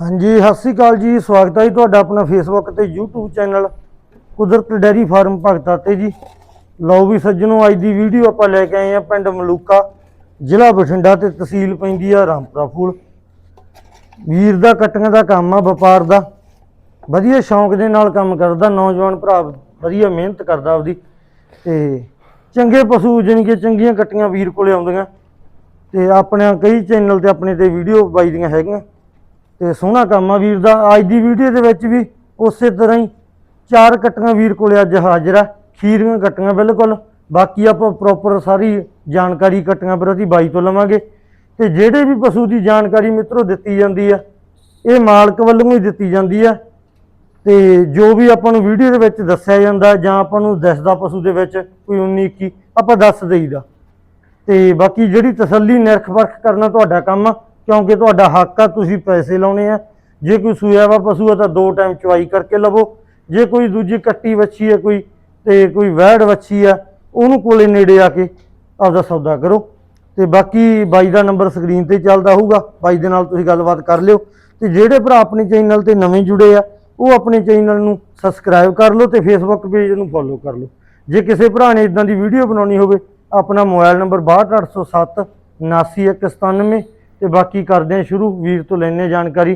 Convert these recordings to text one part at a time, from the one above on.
ਹਾਂਜੀ, ਸਤਿ ਸ੍ਰੀ ਅਕਾਲ ਜੀ। ਸਵਾਗਤ ਹੈ ਜੀ ਤੁਹਾਡਾ ਆਪਣਾ ਫੇਸਬੁੱਕ ਤੇ YouTube ਚੈਨਲ ਕੁਦਰਤ ਡੈਰੀ ਫਾਰਮ ਭਗਤਾ ਤੇ ਜੀ। ਲਓ ਵੀ ਸੱਜਣੋ, ਅੱਜ ਦੀ ਵੀਡੀਓ ਆਪਾਂ ਲੈ ਕੇ ਆਏ ਆ ਪਿੰਡ ਮਲੂਕਾ, ਜ਼ਿਲ੍ਹਾ ਬਠਿੰਡਾ ਤੇ ਤਹਿਸੀਲ ਪੈਂਦੀ ਆ ਰਾਮਪੁਰਾ ਫੂਲ। ਵੀਰ ਦਾ ਕਟੀਆਂ ਦਾ ਕੰਮ ਆ, ਵਪਾਰ ਦਾ। ਵਧੀਆ ਸ਼ੌਂਕ ਦੇ ਨਾਲ ਕੰਮ ਕਰਦਾ, ਨੌਜਵਾਨ ਭਰਾ ਵਧੀਆ ਮਿਹਨਤ ਕਰਦਾ ਆਪਦੀ। ਤੇ ਚੰਗੇ ਪਸ਼ੂ, ਜਾਣੀ ਕਿ ਚੰਗੀਆਂ ਕੱਟੀਆਂ ਵੀਰ ਕੋਲੇ ਆਉਂਦੀਆਂ। ਤੇ ਆਪਣੇ ਕਈ ਚੈਨਲ ਤੇ ਆਪਣੇ ਤੇ ਵੀਡੀਓ ਬਾਈ ਦੀਆਂ ਹੈਗੀਆਂ। ਤੇ ਸੋਹਣਾ ਕੰਮ ਆ ਵੀਰ ਦਾ। ਅੱਜ ਦੀ ਵੀਡੀਓ ਦੇ ਵਿੱਚ ਵੀ ਉਸੇ ਤਰ੍ਹਾਂ ਹੀ ਚਾਰ ਕੱਟੀਆਂ ਵੀਰ ਕੋਲੇ ਅੱਜ ਹਾਜ਼ਰ ਆ। ਖੀਰੀਆਂ ਕੱਟੀਆਂ ਬਿਲਕੁਲ। ਬਾਕੀ ਆਪਾਂ ਪ੍ਰੋਪਰ ਸਾਰੀ ਜਾਣਕਾਰੀ ਕੱਟੀਆਂ ਪ੍ਰਤੀ ਬਾਈ ਤੋਂ ਲਵਾਂਗੇ। ਤੇ ਜਿਹੜੇ ਵੀ ਪਸ਼ੂ ਦੀ ਜਾਣਕਾਰੀ ਮਿੱਤਰੋ ਦਿੱਤੀ ਜਾਂਦੀ ਆ, ਇਹ ਮਾਲਕ ਵੱਲੋਂ ਹੀ ਦਿੱਤੀ ਜਾਂਦੀ ਆ। ਤੇ ਜੋ ਵੀ ਆਪਾਂ ਨੂੰ ਵੀਡੀਓ ਦੇ ਵਿੱਚ ਦੱਸਿਆ ਜਾਂਦਾ ਜਾਂ ਆਪਾਂ ਨੂੰ ਦੱਸਦਾ ਪਸ਼ੂ ਦੇ ਵਿੱਚ ਕੋਈ 19 21 ਆਪਾਂ ਦੱਸ ਦੇਈਦਾ। ਤੇ ਬਾਕੀ ਜਿਹੜੀ ਤਸੱਲੀ ਨਿਰਖ ਪਰਖ ਕਰਨਾ ਤੁਹਾਡਾ ਕੰਮ ਆ ਕਿਉਂਕਿ ਤੁਹਾਡਾ ਹੱਕ ਆ, ਤੁਸੀਂ ਪੈਸੇ ਲਾਉਣੇ ਆ। ਜੇ ਕੋਈ ਸੂਇਆ ਵਾ ਪਸ਼ੂ ਆ ਤਾਂ ਦੋ ਟਾਈਮ ਚਵਾਈ ਕਰਕੇ ਲਵੋ। ਜੇ ਕੋਈ ਦੂਜੀ ਕੱਟੀ ਵੱਛੀ ਹੈ ਕੋਈ ਤੇ ਕੋਈ ਵਹਿੜ ਵੱਛੀ ਆ, ਉਹਨੂੰ ਕੋਲੇ ਨੇੜੇ ਆ ਕੇ ਆਪਦਾ ਸੌਦਾ ਕਰੋ। ਤੇ ਬਾਕੀ ਬਾਈ ਦਾ ਨੰਬਰ ਸਕਰੀਨ ਤੇ ਚੱਲਦਾ ਹੋਊਗਾ। ਬਾਈ ਦੇ ਨਾਲ ਤੁਸੀਂ ਗੱਲਬਾਤ ਕਰ ਲਿਓ। ਤੇ ਜਿਹੜੇ ਭਰਾ ਆਪਣੇ ਚੈਨਲ ਤੇ ਨਵੇਂ ਜੁੜੇ ਆ, ਉਹ ਆਪਣੇ ਚੈਨਲ ਨੂੰ ਸਬਸਕ੍ਰਾਈਬ ਕਰ ਲਓ ਤੇ ਫੇਸਬੁੱਕ ਪੇਜ ਨੂੰ ਫੋਲੋ ਕਰ ਲਓ। ਜੇ ਕਿਸੇ ਭਰਾ ਨੇ ਇਦਾਂ ਦੀ ਵੀਡੀਓ ਬਣਾਉਣੀ ਹੋਵੇ, ਆਪਣਾ ਮੋਬਾਈਲ ਨੰਬਰ 62807 79197 ਤੇ ਬਾਕੀ ਕਰਦੇ ਆ ਸ਼ੁਰੂ ਵੀਰ ਤੋਂ ਲੈਣੇ ਜਾਣਕਾਰੀ।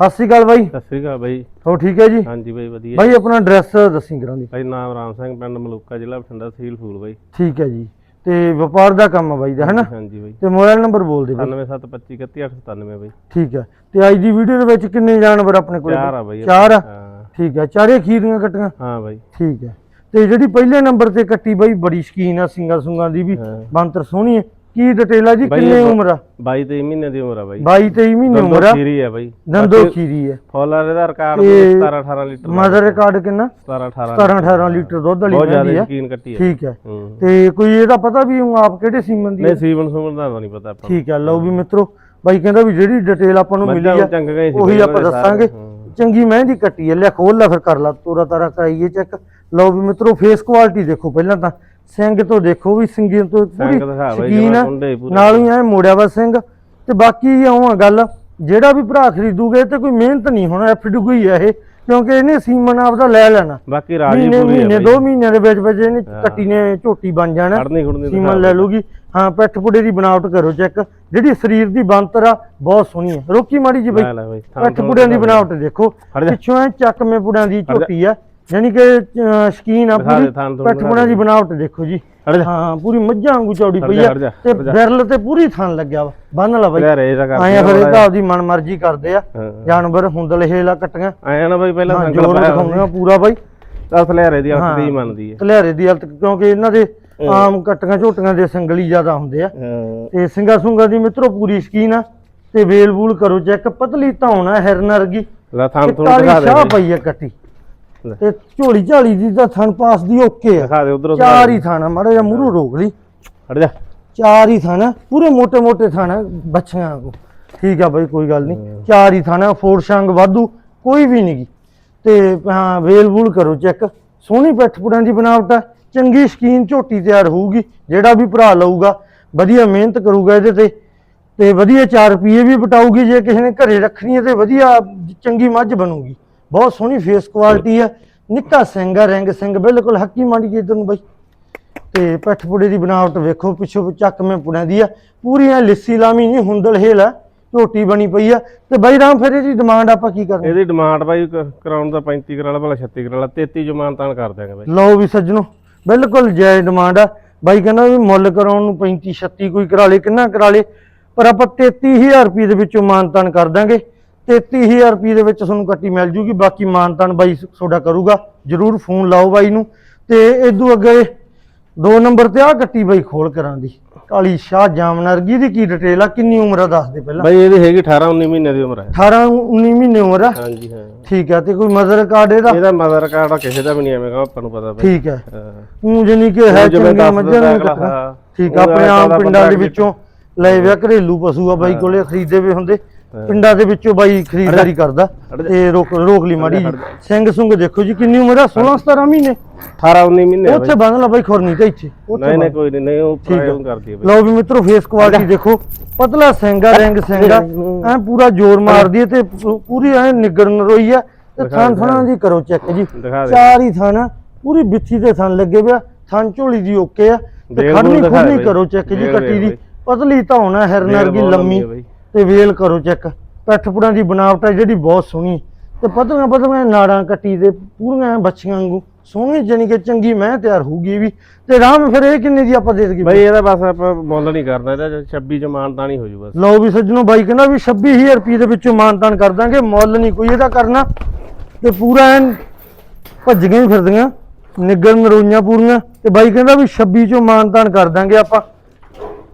ਸਤਿ ਸ਼੍ਰੀ ਅਕਾਲ ਬਾਈ। ਸਤਿ ਸ੍ਰੀ ਅਕਾਲ ਬਾਈ। ਹੋ ਠੀਕ ਹੈ ਜੀ? ਹਾਂਜੀ ਬਾਈ ਵਧੀਆ ਬਾਈ ਆਪਣਾ ਐਡਰੈਸ ਦੱਸੀ ਕਰਾਂਗੇ ਬਾਈ ਨਾਮ ਰਾਮ ਸਿੰਘ ਪਿੰਡ ਮਲੂਕਾ ਜ਼ਿਲ੍ਹਾ ਬਠਿੰਡਾ ਤਹਿਸੀਲ ਫੂਲ ਬਾਈ। ਠੀਕ ਹੈ ਜੀ। ਤੇ ਵਪਾਰ ਦਾ ਕੰਮ ਆ ਬਾਈ ਦਾ ਹੈਨਾ? ਹਾਂਜੀ ਬਾਈ। ਤੇ ਮੋਬਾਈਲ ਨੰਬਰ ਬੋਲ ਦੇ ਬਾਈ। 9772311897 ਬਾਈ। ਠੀਕ ਹੈ। ਤੇ ਅੱਜ ਦੀ ਵੀਡੀਓ ਦੇ ਵਿੱਚ ਕਿੰਨੇ ਜਾਨਵਰ ਆਪਣੇ ਕੋਲ? ਚਾਰ ਆ ਬਾਈ ਚਾਰ ਆ? ਹਾਂ। ਠੀਕ ਹੈ। ਚਾਰੇ ਖੀਰੀਆਂ ਕੱਟੀਆਂ? ਹਾਂ ਬਾਈ। ਠੀਕ ਹੈ। ਤੇ ਜਿਹੜੀ ਪਹਿਲੇ ਨੰਬਰ ਤੇ ਕੱਟੀ ਬਾਈ ਬੜੀ ਸ਼ਕੀਨ ਆ ਸਿੰਗਾ ਸੁੰਗਾ ਦੀ ਵੀ। ਹਾਂ। ਬੰਤਰ ਸੋਹਣੀ ਹੈ। ਕੀ ਡਿਟੇਲ ਆ ਜੀ? ਬਾਈ ਕਿੰਨੇ ਇਹ ਬ- ਉਮਰ ਆ? 22 23 ਮਹੀਨੇ ਦੀ ਉਮਰ ਆ ਬਾਈ। 22 23 ਮਹੀਨੇ ਉਮਰ ਆ? ਖੀਰੀ ਆ ਬਾਈ। ਦੰਦੋ ਖੀਰੀ ਹੈ ਫੋਲਰ ਇਹਦਾ ਰਿਕਾਰਡ ਤੇ 17 18 ਲੀਟਰ ਮਦਰ ਰਿਕਾਰਡ ਕਿੰਨਾ? 17 18 17 18 ਲੀਟਰ ਦੁੱਧ ਵਾਲੀ ਬਹੁਤ ਯਕੀਨ ਕੱਟੀ ਹੈ ਠੀਕ ਹੈ ਹੂੰ। ਤੇ ਕੋਈ ਇਹਦਾ ਪਤਾ ਵੀ ਉਹ ਆਪ ਕਿਹੜੇ ਸੀਮਨ ਦੀ ਹੈ ਨਹੀਂ ਸੀਵਨ ਸੁਮਨ ਦਾ ਤਾਂ ਨਹੀਂ ਪਤਾ ਆਪਾਂ। ਠੀਕ ਹੈ ਲਓ ਵੀ ਮਿੱਤਰੋ ਬਾਈ ਕਹਿੰਦਾ ਵੀ ਜਿਹੜੀ ਡਿਟੇਲ ਆਪਾਂ ਨੂੰ ਮਿਲੀ ਮੱਝਾਂ ਆ ਸੀ ਉਹੀ ਆਪਾਂ ਦੱਸਾਂਗੇ। ਸਾਰੇ। ਚੰਗੀ ਮਹਿੰਦੀ ਕੱਟੀ ਹੈ ਲੈ ਖੋਲ ਲੈ ਫਿਰ ਕਰ ਲਾ ਤੋਰਾ ਤਾਰਾ ਕਰਾਈਏ ਚੈੱਕ ਲਓ ਵੀ ਮਿੱਤਰੋ ਫੇਸ ਕੁਆਲਿਟੀ ਦੇਖੋ ਪਹਿਲਾਂ ਤਾਂ। ਸਿੰਘ ਤੋਂ ਦੇਖੋ ਵੀ ਸਿੰਗੀ ਤੋਂ ਪੂਰੀ ਸ਼ਕੀਨ ਆ। ਨਾਲ ਹੀ ਐ ਮੋੜਿਆ ਵਾ ਸਿੰਘ। ਤੇ ਬਾਕੀ ਆਉਂ ਗੱਲ ਜਿਹੜਾ ਵੀ ਭਰਾ ਖਰੀਦੂਗੇ ਤੇ ਕੋਈ ਮਿਹਨਤ ਨਹੀਂ ਹੋਣਾ ਐਫ ਹੀ ਹੈ ਇਹ ਕਿਉਂਕਿ ਇਹਨੇ ਸੀਮਨ ਆਪਦਾ ਲੈ ਲੈਣਾ। ਬਾਕੀ ਰਾਜੀ ਮਹੀਨੇ ਪੂਰੀ ਮਹੀਨੇ ਦੋ ਮਹੀਨਿਆਂ ਦੇ ਵਿੱਚ ਵਿੱਚ ਇਹਨੇ। ਕੱਟੀ ਨੇ ਝੋਟੀ ਬਣ ਜਾਣਾ। ਸੀਮਨ ਲੈ ਲੂਗੀ। ਹਾਂ ਪਿੱਠ ਪੁੜੇ ਦੀ ਬਣਾਵਟ ਕਰੋ ਚੈੱਕ। ਜਿਹੜੀ ਸਰੀਰ ਦੀ ਬਣਤਰ ਆ ਬਹੁਤ ਸੋਹਣੀ ਹੈ। ਰੋਕੀ ਮਾੜੀ ਜੀ ਬਈ। ਪਿੱਠ ਪੁੜਿਆਂ ਦੀ ਬਣਾਵਟ ਦੇਖੋ। ਪਿੱਛੋਂ ਐ ਚੱਕਵੇਂ ਪੁੜਿਆਂ ਦੀ। ਝੋਟੀ ਆ। ਯਾਨੀ ਕਿ ਸ਼ਕੀਨ ਆ ਪੂਰੀ ਦੇ ਥਾਣ ਥੂਣ ਪਿੱਠ ਦਿਖਾ ਪੁੜਿਆਂ ਦੀ। ਬਣਾਵਟ ਦੇਖੋ ਜੀ। ਹਾਂ ਪੂਰੀ ਮੱਝਾਂ ਵਾਂਗੂ ਚੌੜੀ ਪਈ ਆ ਤੇ। ਬਿਰਲ ਤੇ ਪੂਰੀ ਥਣ ਲੱਗਿਆ ਵਾ। ਬੰਨ ਲਾ ਬਈ। ਆਇਆ ਫਿਰ ਇਹਦਾ ਆਪਦੀ ਮਨਮਰਜ਼ੀ ਕਰਦੇ ਆ। ਜਾਨਵਰ ਹੁੰਦਲ ਹੇਲਾ ਕੱਟੀਆਂ। ਆਇਆ ਨਾ ਬਾਈ ਪਹਿਲਾਂ ਸੰਗਲ ਜੋਰ ਪਾਇਆ ਦਿਖਾਉਂਦੇ ਆ ਪੂਰਾ ਬਾਈ। ਦਸ ਲੈ ਰੇ ਦੀ ਹਾਂ। ਅੱਖ ਦੀ ਮੰਨਦੀ ਹੈ ਕਲਿਆਰੇ ਦੀ ਹਾਲਤ ਕਿਉਂਕਿ ਇਹਨਾਂ ਦੇ ਆਮ ਕੱਟੀਆਂ ਝੋਟੀਆਂ ਦੇ ਸੰਗਲੀ ਜ਼ਿਆਦਾ ਹੁੰਦੇ ਆ। ਤੇ ਸਿੰਗਾ ਸੁੰਗਾ ਦੀ ਮਿੱਤਰੋ ਪੂਰੀ ਸ਼ਕੀਨ ਆ। ਤੇ ਵੇਲ ਵੂਲ ਕਰੋ ਚੈੱਕ ਪਤਲੀ ਧੌਣ ਹਿਰਨ ਵਰਗੀ। ਲੈ ਥਾਂ ਥੋੜਾ ਦਿਖਾ ਦੇ। ਪਈ ਆ ਕੱਟੀ। ਲੈ। ਤੇ ਝੋਲੀ ਝਾਲੀ ਦੀ ਤਾਂ ਥਣ ਪਾਸ ਦੀ ਓਕੇ ਆ। ਦਿਖਾ ਦੇ ਉਧਰੋਂ ਚਾਰ ਹੀ ਥਾਣਾ ਮਾੜਾ ਜਿਹਾ ਮੂਹਰੋਂ ਰੋਕ ਲਈ। ਹਟ ਜਾ। ਚਾਰ ਹੀ ਥਾਣਾ ਪੂਰੇ ਮੋٹے ਮੋٹے ਥਾਣਾ ਬੱਚਿਆਂ ਵਾਂਗੂ। ਠੀਕ ਆ ਬਈ ਕੋਈ ਗੱਲ ਨਹੀਂ। ਚਾਰ ਹੀ ਥਾਣਾ ਫੋਰ ਸ਼ੰਗ ਵਾਧੂ ਕੋਈ ਵੀ ਨਹੀਂ ਗੀ ਤੇ ਹਾਂ ਵੇਲ ਵੂਲ ਕਰੋ ਚੈੱਕ। ਸੋਹਣੀ ਪੈਠਪੁੜਾਂ ਦੀ ਬਣਾਵਟ ਆ ਚੰਗੀ ਸ਼ਕੀਨ ਝੋਟੀ ਤਿਆਰ ਹੋਊਗੀ ਜਿਹੜਾ ਵੀ ਭਰਾ ਲਊਗਾ ਵਧੀਆ ਮਿਹਨਤ ਕਰੂਗਾ ਇਹਦੇ ਤੇ। ਤੇ ਵਧੀਆ ਚਾਰ ਰੁਪਏ ਵੀ ਬਟਾਊਗੀ ਜੇ ਕਿਸੇ ਨੇ ਘਰੇ ਰੱਖਣੀ ਹੈ ਤੇ ਵਧੀਆ ਚੰਗੀ ਮੱਝ ਬਣੂਗੀ। ਬਹੁਤ ਸੋਹਣੀ ਫੇਸ ਕੁਆਲਿਟੀ ਆ। ਨਿੱਕਾ ਸਿੰਘ ਆ ਰਿੰਗ ਸਿੰਘ ਬਿਲਕੁਲ ਹੱਕੀ ਮੰਡੀ ਜੀ ਨੂੰ ਬਾਈ। ਤੇ ਪਿੱਠ ਪੁੜੇ ਦੀ ਬਣਾਵਟ ਵੇਖੋ ਪਿੱਛੋਂ ਚੱਕਵੇਂ ਪੁੜਿਆਂ ਦੀ ਆ। ਪੂਰੀਆਂ ਲਿੱਸੀ ਲਾਮੀ ਨਹੀਂ ਹੁੰਦਲ ਹੇਲ ਆ ਝੋਟੀ ਬਣੀ ਪਈ ਆ। ਤੇ ਬਾਈ ਰਾਮ ਫਿਰ ਇਹਦੀ ਡਿਮਾਂਡ ਆਪਾਂ ਕੀ ਕਰਨੀ? ਇਹਦੀ ਡਿਮਾਂਡ ਬਾਈ ਕ- ਕਰਾਉਣ ਦਾ 35 ਕਰਾਲਾ ਭਲਾ 36 ਕਰਾਲਾ 33 ਜਮਾਨ ਤਾਨ ਕਰ ਦਿਆਂਗੇ ਬਾਈ। ਲਓ ਵੀ ਸੱਜਣੋ ਬਿਲਕੁਲ ਜਾਇਜ਼ ਡਿਮਾਂਡ ਆ। ਬਾਈ ਕਹਿੰਦਾ ਵੀ ਮੁੱਲ ਕਰਾਉਣ ਨੂੰ 35 36 ਕੋਈ ਕਰਾ ਲੇ ਕਿੰਨਾ ਕਰਾ ਲੇ? ਪਰ ਆਪਾਂ 33000 ਰੁਪਏ ਦੇ ਵਿੱਚੋਂ ਮਾਨਤਾਨ ਕਰ ਦਾਂਗੇ 33000 ਰੁਪਏ ਦੇ ਵਿੱਚ ਤੁਹਾਨੂੰ ਕੱਟੀ ਮਿਲ ਜੂਗੀ। ਬਾਕੀ ਮਾਨਤਾਨ ਬਾਈ ਤੁਹਾਡਾ ਕਰੂਗਾ। ਜਰੂਰ ਫੋਨ ਲਾਓ ਬਾਈ ਨੂੰ। ਤੇ ਇਦੋਂ ਅੱਗੇ ਦੋ ਨੰਬਰ ਤੇ ਆ ਕੱਟੀ ਬਾਈ ਖੋਲ ਕਰਾਂ ਦੀ। ਕਾਲੀ ਸ਼ਾਹ ਜਾਮਨਰਗੀ ਦੀ ਕੀ ਡਿਟੇਲ ਆ? ਕਿੰਨੀ ਉਮਰ ਆ ਦੱਸ ਦੇ ਪਹਿਲਾਂ? ਬਾਈ ਇਹਦੀ ਹੈਗੀ 18 19 ਮਹੀਨੇ ਦੀ ਉਮਰ ਹੈ 18 19 ਮਹੀਨੇ ਉਮਰ ਆ? ਹਾਂਜੀ ਹਾਂ। ਠੀਕ ਆ ਤੇ ਕੋਈ ਮਦਰ ਕਾਰਡ ਇਹਦਾ? ਇਹਦਾ ਮਦਰ ਕਾਰਡ ਕਿਸੇ ਦਾ ਵੀ ਨਹੀਂ ਐਵੇਂ ਕਹਾਂ ਆਪਾਂ ਨੂੰ ਪਤਾ ਬਾਈ। ਠੀਕ ਹੈ ਹਾਂ। ਉਹ ਜਾਨੀ ਕਿ ਹੈ ਦੱਸ ਮੱਝਾਂ ਅਗਲਾ, ਕੱਟਣਾ। ਠੀਕ ਆ ਆਪਣੇ ਆਮ ਪਿੰਡਾਂ ਦੇ ਵਿੱਚੋਂ ਲਏ ਵਿਆ ਘਰੇਲੂ ਪਸ਼ੂ ਆ ਬਾਈ ਕੋਲੇ ਖਰੀਦੇ ਵੇ ਹੁੰਦੇ। ਪਿੰਡਾਂ ਦੇ ਵਿੱਚੋਂ ਬਾਈ ਖਰੀਦਦਾਰੀ ਕਰਦਾ। ਤੇ ਰੋਕ ਰੋਕ ਲਈ ਮਾੜੀ। ਸਿੰਘ ਸੁੰਗ ਦੇਖੋ ਜੀ ਕਿੰਨੀ ਉਮਰ ਆ? 16 17 ਮਹੀਨੇ। 18 19 ਮਹੀਨੇ ਉੱਥੇ ਬੰਨ ਲਾ ਬਾਈ ਖੁਰਨੀ ਤੇ ਇੱਥੇ। ਨਹੀਂ ਨਹੀਂ। ਕੋਈ ਨਹੀਂ ਨਹੀਂ ਉਹ। ਪ੍ਰਾਇਮ ਕਰਦੀ ਹੈ ਬਈ। ਲਓ ਵੀ ਮਿੱਤਰੋ ਫੇਸ ਕੁਆਲਿਟੀ ਦੇਖੋ। ਪਤਲਾ ਸਿੰਗਾ ਰੰਗ ਸਿੰਗਾ ਐ ਪੂਰਾ ਜ਼ੋਰ ਮਾਰਦੀ ਹੈ ਤੇ ਪੂਰੀ ਐ ਨਿਗਰ ਨਰੋਈ ਆ। ਤੇ ਦਿਖਾ। ਥਣਾਂ ਦੀ ਕਰੋ ਚੈੱਕ ਜੀ। ਦੇ। ਚਾਰ ਹੀ ਥਣ ਆ, ਪੂਰੀ ਬਿੱਥੀ ਦੇ ਥਣ ਲੱਗੇ ਪਿਆ ਥਣ ਝੋਲੀ ਦੀ ਓਕੇ ਆ। ਤੇ ਖੜਨੀ ਦੇ ਖੁਰਨੀ। ਕਰੋ ਚੈੱਕ ਜੀ ਕੱਟੀ ਦੀ। ਪਤਲੀ ਧੌਣ ਹੈ ਹਿਰਨ ਵੇਲ ਵਰਗੀ ਬਹੁਤ ਲੰਮੀ। ਤੇ ਵੇਲ ਕਰੋ ਚੈੱਕ। ਪੈਠਪੁੜਾਂ ਦੀ ਬਣਾਵਟ ਹੈ ਜਿਹੜੀ ਬਹੁਤ ਸੋਹਣੀ ਹੈ। ਤੇ ਪਤਲੀਆਂ ਪਤਲੀਆਂ ਨਾੜਾਂ ਕੱਟੀ ਦੇ ਪੂਰੀਆਂ ਬੱਚੀਆਂ ਵਾਂਗੂ। ਸੋਹਣੀ ਜਾਨੀ ਕਿ ਚੰਗੀ ਮੈਂ ਤਿਆਰ ਹੋਊਗੀ ਵੀ। ਤੇ ਰਾਮ ਫਿਰ ਇਹ ਕਿੰਨੇ ਦੀ ਆਪਾਂ ਦੇ ਦਈਏ? ਬਈ ਇਹਦਾ ਬਸ ਆਪਾਂ ਮੁੱਲ ਨਹੀਂ ਕਰਨਾ ਇਹਦਾ 26 ਚ ਮਾਨਤਾ ਨਹੀਂ ਹੋ ਜੂ ਬਸ। ਲਓ ਵੀ ਸੱਜਣੋ ਬਾਈ ਕਹਿੰਦਾ ਵੀ 26000 ਰੁਪਏ ਦੇ ਵਿੱਚੋਂ ਮਾਨਤਾਨ ਕਰ ਦਾਂਗੇ ਮੁੱਲ ਨਹੀਂ ਕੋਈ ਇਹਦਾ ਕਰਨਾ। ਤੇ ਪੂਰਾ ਐਨ ਭੱਜੀਆਂ ਹੀ ਫਿਰਦੀਆਂ ਨਿੱਗਰ ਨਰੋਈਆਂ ਪੂਰੀਆਂ। ਤੇ ਬਾਈ ਕਹਿੰਦਾ ਵੀ 26 ਚੋਂ ਮਾਨਤਾਨ ਕਰ ਦਾਂਗੇ ਆਪਾਂ।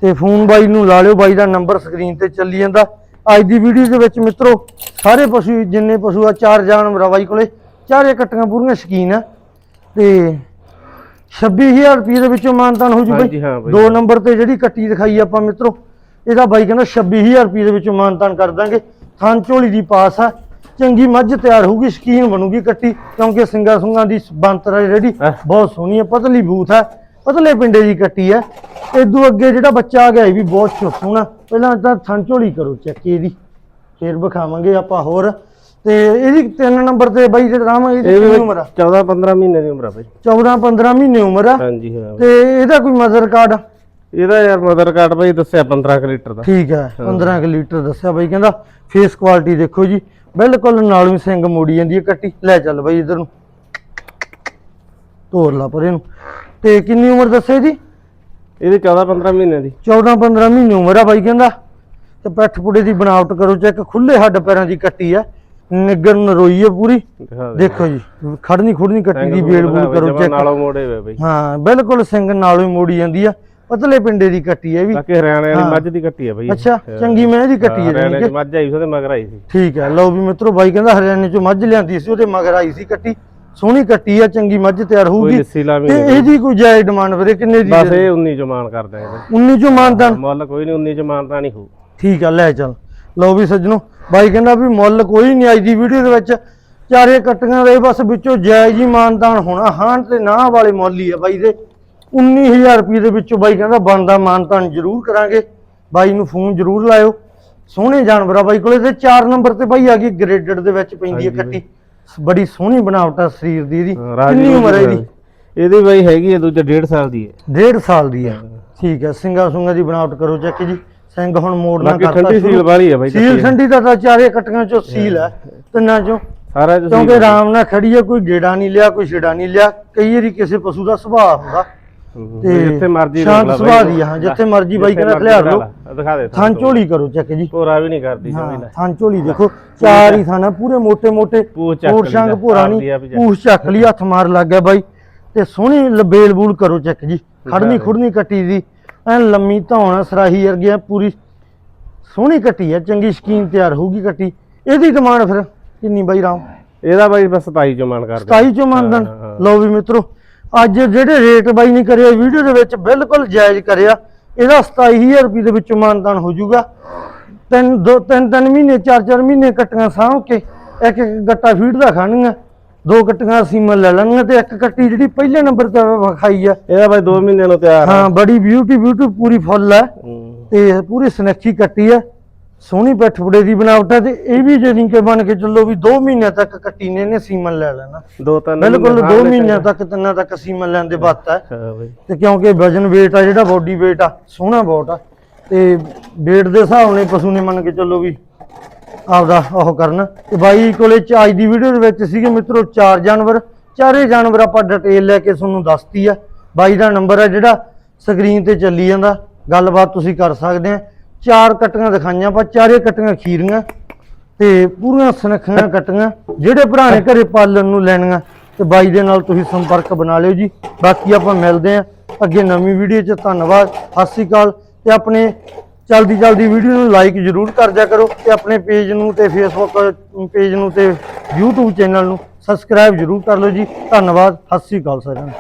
ਤੇ ਫੋਨ ਬਾਈ ਨੂੰ ਲਾ ਲਿਓ ਬਾਈ ਦਾ ਨੰਬਰ ਸਕਰੀਨ ਤੇ ਚੱਲੀ ਜਾਂਦਾ। ਅੱਜ ਦੀ ਵੀਡੀਓ ਦੇ ਵਿੱਚ ਮਿੱਤਰੋ ਸਾਰੇ ਪਸ਼ੂ ਜਿੰਨੇ ਪਸ਼ੂ ਆ ਚਾਰ ਜਾਨਵਰ ਬਾਈ ਕੋਲੇ ਚਾਰੇ ਕੱਟੀਆਂ ਪੂਰੀਆਂ ਸ਼ਕੀਨ ਆ। ਤੇ 26000 ਰੁਪਏ ਦੇ ਵਿੱਚੋਂ ਮਾਨਤਾਨ ਹੋ ਜੂ ਬਾਈ। ਦੋ ਨੰਬਰ ਤੇ ਜਿਹੜੀ ਕੱਟੀ ਦਿਖਾਈ ਆਪਾਂ ਮਿੱਤਰੋ ਇਹਦਾ ਬਾਈ ਕਹਿੰਦਾ 26000 ਰੁਪਏ ਦੇ ਵਿੱਚੋਂ ਮਾਨਤਾਨ ਕਰ ਦਾਂਗੇ। ਥਾਨ ਝੋਲੀ ਦੀ ਪਾਸ ਆ। ਚੰਗੀ ਮੱਝ ਤਿਆਰ ਹੋਊਗੀ ਸ਼ਕੀਨ ਬਣੂਗੀ ਕੱਟੀ ਕਿਉਂਕਿ ਸਿੰਗਾ ਸੁੰਗਾ ਦੀ ਬੰਤਰ ਜਿਹੜੀ? ਬਹੁਤ ਸੋਹਣੀ ਹੈ ਪਤਲੀ ਬੂਥ ਹੈ ਪਤਲੇ ਪਿੰਡੇ ਦੀ ਕੱਟੀ ਹੈ ਇਦੋਂ ਅੱਗੇ ਜਿਹੜਾ ਬੱਚਾ ਆ ਗਿਆ ਇਹ ਵੀ ਬਹੁਤ ਸੋਹਣਾ ਪਹਿਲਾਂ ਤਾਂ ਥਣ ਝੋਲੀ ਕਰੋ ਚੈੱਕ ਇਹਦੀ। ਫੇਰ ਵਿਖਾਵਾਂਗੇ ਆਪਾਂ ਹੋਰ। ਤੇ ਇਹਦੀ ਤਿੰਨ ਨੰਬਰ ਤੇ ਬਾਈ ਜਿਹੜਾ ਰਾਮ ਇਹਦੀ ਕਿੰਨੀ ਉਮਰ ਆ? 14 15 ਮਹੀਨੇ ਦੀ ਉਮਰ ਆ ਬਈ। 14 15 ਮਹੀਨੇ ਉਮਰ ਆ। ਹਾਂਜੀ ਹਾਂ। ਤੇ ਇਹਦਾ ਕੋਈ ਮਦਰ ਕਾਰਡ? ਇਹਦਾ ਯਾਰ ਮਦਰ ਕਾਰਡ ਬਈ ਦੱਸਿਆ 15 ਕੁ ਲੀਟਰ ਦਾ। ਠੀਕ ਹੈ। 15 ਕਿ ਲੀਟਰ ਦੱਸਿਆ ਬਾਈ ਕਹਿੰਦਾ ਫੇਸ ਕੁਆਲਿਟੀ ਦੇਖੋ ਜੀ। ਬਿਲਕੁਲ ਨਾਲੋਂ ਸਿੰਘ ਮੋੜੀ ਜਾਂਦੀ ਹੈ ਕੱਟੀ। ਲੈ ਚੱਲ ਬਾਈ ਇਧਰ ਨੂੰ। ਤੋਰ ਲਾ ਪਰੇ ਨੂੰ। ਤੇ ਕਿੰਨੀ ਉਮਰ ਦੱਸੇ ਜੀ? ਇਹਦੀ 14 15 ਮਹੀਨੇ ਦੀ। 14 15 ਮਹੀਨੇ ਉਮਰ ਆ ਬਾਈ ਕਹਿੰਦਾ। ਤੇ ਪੈਠ ਪੁੜੇ ਦੀ ਬਣਾਵਟ ਕਰੋ ਚੈੱਕ ਖੁੱਲੇ ਹੱਡ ਪੈਰਾਂ ਦੀ ਕੱਟੀ ਆ ਨਿੱਗਰ ਨਰੋਈ ਹੈ ਪੂਰੀ। ਦਿਖਾ ਦੇ। ਜੀ ਖੜਨੀ ਖੁੜਨੀ ਕੱਟੀ ਦੀ ਬੇਲ ਬੂਲ ਕਰੋ ਚੈੱਕ। ਨਾਲੋਂ ਮੋੜੇ ਵੇ ਬਈ। ਹਾਂ ਬਿਲਕੁਲ ਸਿੰਘ ਨਾਲੋਂ ਹੀ ਮੋੜੀ ਜਾਂਦੀ ਆ। ਪਤਲੇ ਪਿੰਡੇ ਦੀ ਕੱਟੀ ਹੈ ਇਹ ਵੀ। ਬਾਕੀ ਹਰਿਆਣੇ ਵਾਲੀ ਹਾਂ। ਮੱਝ ਦੀ ਕੱਟੀ ਆ ਬਈ। ਅੱਛਾ ਚੰਗੀ ਮੈਂ ਦੀ ਕੱਟੀ ਹੈ ਹਰਿਆਣੇ ਕਿ ਮੱਝ ਆਈ ਸੀ ਉਹਦੇ ਮਗਰ ਆਈ ਸੀ। ਠੀਕ ਹੈ ਲਓ ਵੀ ਮਿੱਤਰੋ ਬਾਈ ਕਹਿੰਦਾ ਹਰਿਆਣੇ ਚੋਂ ਮੱਝ ਲਿਆਂਦੀ ਸੀ ਉਹਦੇ ਮਗਰ ਆਈ ਸੀ ਕੱਟੀ। ਸੋਹਣੀ ਕੱਟੀ ਆ ਚੰਗੀ ਮੱਝ ਤਿਆਰ ਹੋਊਗੀ। ਤੇ ਨਹੀਂ ਇਹਦੀ ਕੋਈ ਜਾਇਜ਼ ਡਿਮਾਂਡ ਵੀਰੇ ਕਿੰਨੇ ਦੀ ਬਸ ਇਹ 19 ਚ ਮਾਨ ਕਰ ਦਾਂਗੇ 19 ਚੋਂ ਬਈ। ਮੁੱਲ ਕੋਈ ਨਹੀਂ 19 ਚ ਮਾਨਤਾ ਨਹੀਂ ਹੋਊ। ਠੀਕ ਆ ਲੈ ਚੱਲ। ਲਓ ਵੀ ਸੱਜਣੋ ਬਾਈ ਕਹਿੰਦਾ ਵੀ ਮੁੱਲ ਕੋਈ ਨਹੀਂ ਅੱਜ ਦੀ ਵੀਡੀਓ ਦੇ ਵਿੱਚ। ਚਾਰੇ ਕੱਟੀਆਂ ਦੇ ਬਸ ਵਿੱਚੋਂ ਜਾਇਜ਼ ਹੀ ਮਾਨਦਾਨ ਹੋਣਾ। ਹਾਂ ਤੇ ਨਾ ਵਾਲੇ ਮੁੱਲ ਹੀ ਆ ਬਾਈ ਦੇ। 19000 ਰੁਪਏ ਦੇ ਵਿੱਚੋਂ ਬਾਈ ਕਹਿੰਦਾ ਬਣਦਾ ਮਾਨਦਾਨ ਜ਼ਰੂਰ ਕਰਾਂਗੇ। ਬਾਈ ਨੂੰ ਫੋਨ ਜ਼ਰੂਰ ਲਾਇਓ। ਸੋਹਣੇ ਜਾਨਵਰ ਆ ਬਾਈ ਕੋਲੇ ਤੇ। 4 ਨੰਬਰ ਤੇ ਬਾਈ ਆ ਗਈ ਗ੍ਰੇਡਡ ਦੇ ਵਿੱਚ ਪੈਂਦੀ ਹੈ ਕੱਟੀ। ਬੜੀ ਸੋਹਣੀ ਬਣਾਵਟ ਆ ਸਰੀਰ ਦੀ ਇਹਦੀ। ਰਾਜੀ ਕਿੰਨੀ ਉਮਰ ਹੈ ਇਹਦੀ? ਇਹਦੀ ਬਈ ਹੈਗੀ ਹੈ ਦੂਜਾ 1.5 ਸਾਲ ਦੀ ਹੈ। ਡੇਢ ਸਾਲ ਦੀ ਹੈ। ਠੀਕ ਹੈ ਸਿੰਗਾ ਸੁੰਗਾ ਦੀ ਬਣਾਵਟ ਕਰੋ ਚੈੱਕ ਜੀ। ਸਿੰਘ ਹੁਣ ਮੋੜਨਾ ਕਰਤਾ ਠੰਡੀ। ਸੀਲ ਵਾਲੀ ਹੈ ਬਈ ਸੀਲ। ਠੰਡੀ ਦਾ ਤਾਂ ਚਾਰੇ ਕੱਟੀਆਂ ਚੋਂ ਸੀਲ ਹੈ। ਤਿੰਨਾਂ ਚੋਂ। ਸਾਰਾ ਕਿਉਂਕਿ ਆਰਾਮ ਨਾਲ ਖੜੀ ਹੈ ਕੋਈ ਗੇੜਾ ਨਹੀਂ ਲਿਆ ਕੋਈ ਛਿੜਾ ਨਹੀਂ ਲਿਆ। ਕਈ ਵਾਰੀ ਕਿਸੇ ਪਸ਼ੂ ਦਾ ਸੁਭਾਅ ਹੁੰਦਾ। ਜਿੱਥੇ ਮਰਜ਼ੀ ਸ਼ਾਂਤ ਸੁਭਾਅ ਦੀ ਹਾਂ ਜਿੱਥੇ ਮਰਜ਼ੀ ਬਾਈ ਕਹਿੰਦਾ ਖਿਲਾਰ ਲਓ ਦਿਖਾ ਦੇ ਥਾਂ ਝੋਲੀ ਕਰੋ ਚੱਕ ਜੀ। ਕੋਰਾ ਵੀ ਨਹੀਂ ਕਰਦੀ ਜਮੀ ਹਾਂ ਥਾਂ ਝੋਲੀ ਦੇਖੋ ਚਾਰ ਹੀ। ਥਾਣਾ ਪੂਰੇ ਮੋٹے ਪੂਛ ਮੋٹے ਸ਼ੰਗ ਭੋਰਾ ਨਹੀਂ ਜਾ। ਚੱਕ ਲਈ ਹੱਥ ਮਾਰ ਲੱਗ ਗਿਆ ਬਾਈ। ਤੇ ਸੋਹਣੀ ਲਬੇਲ ਬੂਲ ਕਰੋ ਚੱਕ ਜੀ ਖੜਨੀ ਖੁੜਨੀ ਕੱਟੀ ਦੀ ਐ ਲੰਮੀ ਧੌਣ ਸਰਾਹੀ ਵਰਗੀ ਆ ਪੂਰੀ ਸੋਹਣੀ ਕੱਟੀ ਆ ਚੰਗੀ ਸ਼ਕੀਨ ਤਿਆਰ ਹੋਊਗੀ ਕੱਟੀ। ਇਹਦੀ ਡਿਮਾਂਡ ਫਿਰ ਕਿੰਨੀ ਬਾਈ ਰਾਮ? ਇਹਦਾ ਬਾਈ ਬਸ 27 ਚੋਂ ਮਨ ਕਰਦੇ 27 ਚੋਂ ਮੰਨਦਨ ਲਓ ਵੀ ਮਿੱਤਰੋ ਅੱਜ ਜਿਹੜੇ ਰੇਟ ਬਾਈ ਨੇ ਕਰਿਆ ਵੀਡੀਓ ਦੇ ਵਿੱਚ ਬਿਲਕੁਲ ਜਾਇਜ਼ ਕਰਿਆ ਇਹਦਾ 27000 ਰੁਪਏ ਦੇ ਵਿੱਚੋਂ ਮਾਨਦਾਨ ਹੋ ਜਾਊਗਾ। ਤਿੰਨ ਦੋ ਤਿੰਨ ਤਿੰਨ ਮਹੀਨੇ ਚਾਰ ਚਾਰ ਮਹੀਨੇ ਕੱਟੀਆਂ ਸਾਂਭ ਕੇ ਇੱਕ ਇੱਕ ਗੱਟਾ ਫੀਡ ਦਾ ਖਾਣੀਆਂ ਦੋ ਕੱਟੀਆਂ ਸੀਮਨ ਲੈ ਲੈਣੀਆਂ ਤੇ ਇੱਕ ਕੱਟੀ ਜਿਹੜੀ ਪਹਿਲੇ ਨੰਬਰ ਤੇ ਵਿਖਾਈ ਆ। ਇਹਦਾ ਬਾਈ 2 ਮਹੀਨਿਆਂ ਨੂੰ ਤਿਆਰ ਹਾਂ ਬੜੀ ਬਿਊਟੀ ਬਿਊਟੀ ਪੂਰੀ ਫੁੱਲ ਹੈ। ਤੇ ਪੂਰੀ ਸਨੱਖੀ ਕੱਟੀ ਹੈ ਸੋਹਣੀ ਪਿੱਠ ਪੁੜੇ ਦੀ ਬਣਾਵਟ ਹੈ ਤੇ ਇਹ ਵੀ ਜੇ ਕਿ ਬਣ ਕੇ ਚੱਲੋ ਵੀ 2 ਮਹੀਨਿਆਂ ਤੱਕ ਕੱਟੀ ਨੇ ਸੀਮਨ ਲੈ ਲੈਣਾ। ਦੋ ਤਿੰਨ ਬਿਲਕੁਲ ਮਹੀਨੇ 2 ਮਹੀਨਿਆਂ ਤੱਕ ਤਿੰਨਾਂ ਤੱਕ ਸੀਮਨ ਲੈਣ ਦੇ ਬਾਤ ਹੈ। ਤੇ ਕਿਉਂਕਿ ਵਜਨ weight ਆ ਜਿਹੜਾ ਬੋਡੀ weight ਆ ਸੋਹਣਾ ਬਹੁਤ ਆ। ਤੇ weight ਦੇ ਹਿਸਾਬ ਨਾਲ ਪਸ਼ੂ ਨੇ ਮੰਨ ਕੇ ਚੱਲੋ ਵੀ ਆਪਦਾ ਉਹ ਕਰਨ। ਤੇ ਬਾਈ ਕੋਲੇ ਚ ਅੱਜ ਦੀ ਵੀਡੀਓ ਦੇ ਵਿੱਚ ਸੀਗੇ ਮਿੱਤਰੋ ਚਾਰ ਜਾਨਵਰ ਚਾਰੇ ਜਾਨਵਰ ਆਪਾਂ ਡਿਟੇਲ ਲੈ ਕੇ ਤੁਹਾਨੂੰ ਦੱਸਤੀ ਆ। ਬਾਈ ਦਾ ਨੰਬਰ ਆ ਜਿਹੜਾ ਸਕਰੀਨ ਤੇ ਚੱਲੀ ਜਾਂਦਾ। ਗੱਲਬਾਤ ਤੁਸੀਂ ਕਰ ਸਕਦੇ ਆ। ਚਾਰ ਕੱਟੀਆਂ ਦਿਖਾਈਆਂ ਆਪਾਂ ਚਾਰੇ ਕੱਟੀਆਂ ਖੀਰੀਆਂ ਤੇ ਪੂਰੀਆਂ ਸੁਨੱਖੀਆਂ ਕੱਟੀਆਂ, ਜਿਹੜੇ ਭਰਾ ਨੇ ਘਰੇ ਪਾਲਣ ਨੂੰ ਲੈਣੀਆਂ, ਤੇ ਬਾਈ ਦੇ ਨਾਲ ਤੁਸੀਂ ਸੰਪਰਕ ਬਣਾ ਲਿਓ ਜੀ। ਬਾਕੀ ਆਪਾਂ ਮਿਲਦੇ ਆਂ ਅੱਗੇ ਨਵੀਂ ਵੀਡੀਓ 'ਚ। ਧੰਨਵਾਦ, ਸਤਿ ਸ਼੍ਰੀ ਅਕਾਲ ਤੇ ਆਪਣੇ ਚਲਦੀ ਚਲਦੀ ਵੀਡੀਓ ਨੂੰ ਲਾਈਕ ਜ਼ਰੂਰ ਕਰ ਦਿਆ ਕਰੋ ਤੇ ਆਪਣੇ ਪੇਜ ਨੂੰ ਤੇ ਫੇਸਬੁੱਕ ਪੇਜ ਨੂੰ ਤੇ YouTube ਚੈਨਲ ਨੂੰ ਸਬਸਕ੍ਰਾਈਬ ਜ਼ਰੂਰ ਕਰ ਲਓ ਜੀ। ਧੰਨਵਾਦ, ਸਤਿ ਸ਼੍ਰੀ ਅਕਾਲ ਸਾਰਿਆਂ ਨੂੰ।